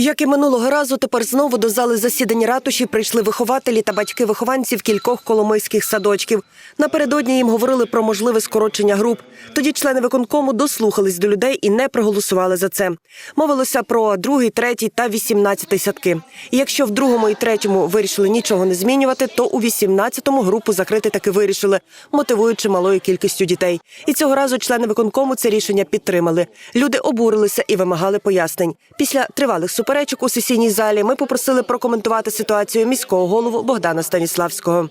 Як і минулого разу, тепер знову до зали засідань ратуші прийшли вихователі та батьки вихованців кількох коломийських садочків. Напередодні їм говорили про можливе скорочення груп. Тоді члени виконкому дослухались до людей і не проголосували за це. Мовилося про другий, третій та вісімнадцятий садки. І якщо в другому і третьому вирішили нічого не змінювати, то у вісімнадцятому групу закрити таки вирішили, мотивуючи малою кількістю дітей. І цього разу члени виконкому це рішення підтримали. Люди обурилися і вимагали пояснень. Після тривалих суперечок у сесійній залі ми попросили прокоментувати ситуацію міського голову Богдана Станіславського.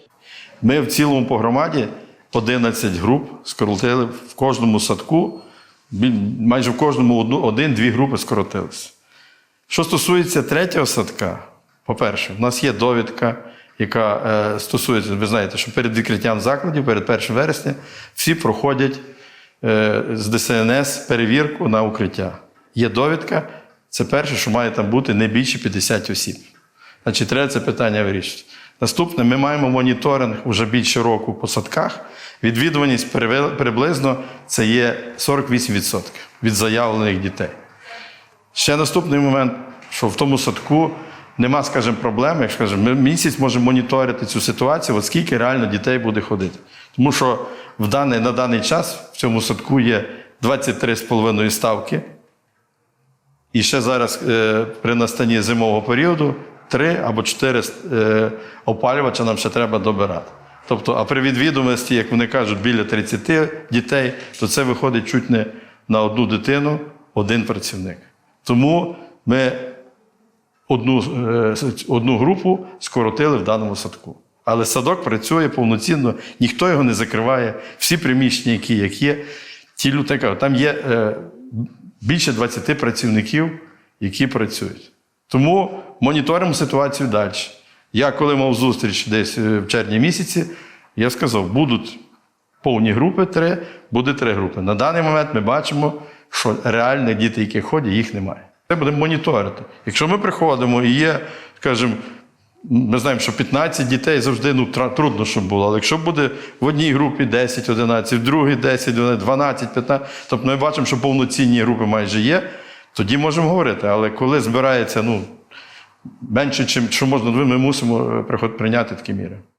Ми в цілому по громаді 11 груп скоротили в кожному садку, майже в кожному один-дві групи скоротилися. Що стосується третього садка, по-перше, в нас є довідка, яка е, стосується, ви знаєте, що перед відкриттям закладів, перед 1 вересня, всі проходять е, з ДСНС перевірку на укриття. Є довідка, це перше, що має там бути не більше 50 осіб. Значить, треба це питання вирішити. Наступне, ми маємо моніторинг вже більше року по садках. Відвідуваність приблизно це є 48% від заявлених дітей. Ще наступний момент, що в тому садку нема, скажімо, проблеми, скажімо, ми місяць можемо моніторити цю ситуацію, от скільки реально дітей буде ходити. Тому що в даний, на даний час в цьому садку є 23,5 ставки. І ще зараз е, при настанні зимового періоду три або чотири е, опалювача нам ще треба добирати. Тобто, а при відвідуваності, як вони кажуть, біля 30 дітей, то це виходить чуть не на одну дитину один працівник. Тому ми одну, е, одну групу скоротили в даному садку. Але садок працює повноцінно, ніхто його не закриває. Всі приміщення, які як є, ті люди кажуть, там є більше 20 працівників, які працюють. Тому моніторимо ситуацію далі. Я коли мав зустріч десь е, в червні місяці, я сказав, будуть повні групи три, буде три групи. На даний момент ми бачимо, що реальних дітей, які ходять, їх немає. Це будемо моніторити. Якщо ми приходимо і є, скажімо, ми знаємо, що 15 дітей завжди ну, трудно, щоб було. Але якщо буде в одній групі 10, 11, в другій 10, 12, 15, тобто ми бачимо, що повноцінні групи майже є, тоді можемо говорити. Але коли збирається ну, менше, чим що можна, ми мусимо е, прийняти такі міри.